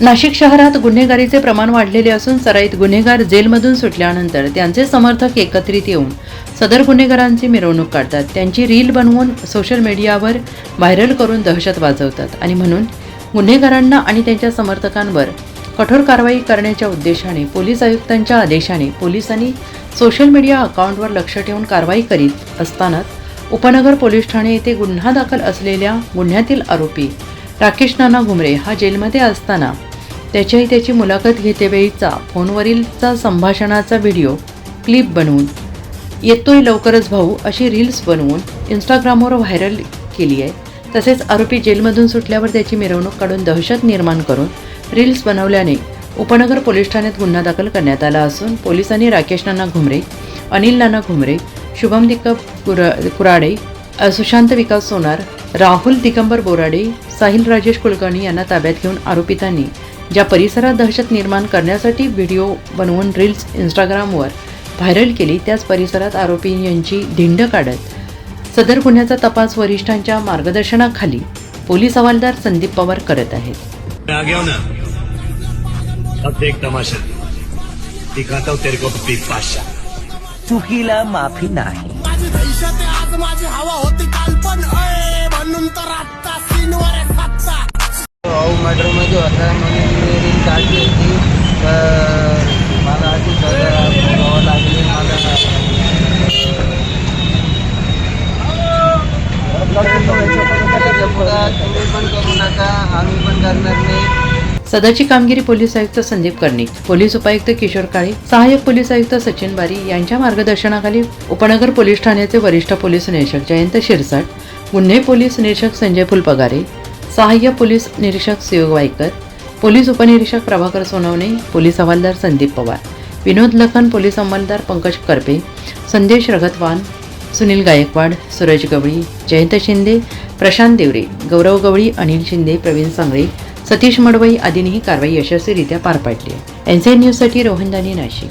नाशिक शहरात गुन्हेगारीचे प्रमाण वाढलेले असून सराईत गुन्हेगार जेलमधून सुटल्यानंतर त्यांचे समर्थक एकत्रित येऊन सदर गुन्हेगारांची मिरवणूक काढतात. त्यांची रील बनवून सोशल मीडियावर व्हायरल करून दहशत वाजवतात आणि म्हणून गुन्हेगारांना आणि त्यांच्या समर्थकांवर कठोर कारवाई करण्याच्या उद्देशाने पोलीस आयुक्तांच्या आदेशाने पोलिसांनी सोशल मीडिया अकाउंटवर लक्ष ठेवून कारवाई करीत असतानाच उपनगर पोलीस ठाणे येथे गुन्हा दाखल असलेल्या गुन्ह्यातील आरोपी राकेश नाना घुमरे हा जेलमध्ये असताना त्याच्याही त्याची मुलाखत घेतेवेळीचा फोनवरीलचा संभाषणाचा व्हिडिओ क्लिप बनवून. येतोय लवकरच भाऊ अशी रील्स बनवून इंस्टाग्रामवर व्हायरल केली आहे. तसेच आरोपी जेलमधून सुटल्यावर त्याची मिरवणूक काढून दहशत निर्माण करून रील्स बनवल्याने उपनगर पोलीस ठाण्यात गुन्हा दाखल करण्यात आला असून पोलिसांनी राकेश नाना घुमरे अनिल नाना घुमरे शुभम दिकप कुरा कुराडे सुशांत विकास सोनार राहुल दिगंबर बोराडे साहिल राजेश कुलकर्णी यांना ताब्यात घेऊन आरोपितांनी ज्या परिसरात दहशत निर्माण करण्यासाठी व्हिडिओ बनवून रील्स इंस्टाग्रामवर व्हायरल केली त्याच परिसरात आरोपी यांची धिंड काढत सदर गुन्ह्याचा तपास वरिष्ठांच्या मार्गदर्शनाखाली पोलीस हवालदार संदीप पवार करत आहेत. मैं आ गया ना। अब देख तमाशा। दिखाता तेरे को बिग बादशाह। चुकीला माफी नाही। माझी आज हवा होती काल पण अय म्हणून तर आत्ता सीनवर आहे सातचा भाऊ मर्डरमध्ये होता म्हणून मी रील काढली होती. तर मला अशी सजा भोगावं लागली. मला तुम्ही पण करू नका आम्ही पण करणार नाही सदरची कामगिरी पोलीस आयुक्त संदीप कर्णिक पोलीस उपायुक्त किशोर काळे सहाय्यक पोलीस आयुक्त सचिन बारी यांच्या मार्गदर्शनाखाली उपनगर पोलीस ठाण्याचे वरिष्ठ पोलीस निरीक्षक जयंत शिरसाट गुन्हे पोलीस निरीक्षक संजय फुलपगारे सहाय्यक पोलीस निरीक्षक सुयोग वायकर पोलीस उपनिरीक्षक प्रभाकर सोनवणे पोलीस हवालदार संदीप पवार विनोद लखन पोलीस अंमलदार पंकज करपे संदेश रगतवान सुनील गायकवाड सूरज गवळी जयंत शिंदे प्रशांत देवरे गौरव गवळी अनिल शिंदे प्रवीण सांगळे सतीश मडवई आदींनी ही कारवाई यशस्वीरित्या पार पाडली आहे. एनसीएन न्यूजसाठी रोहनदानी नाशिक.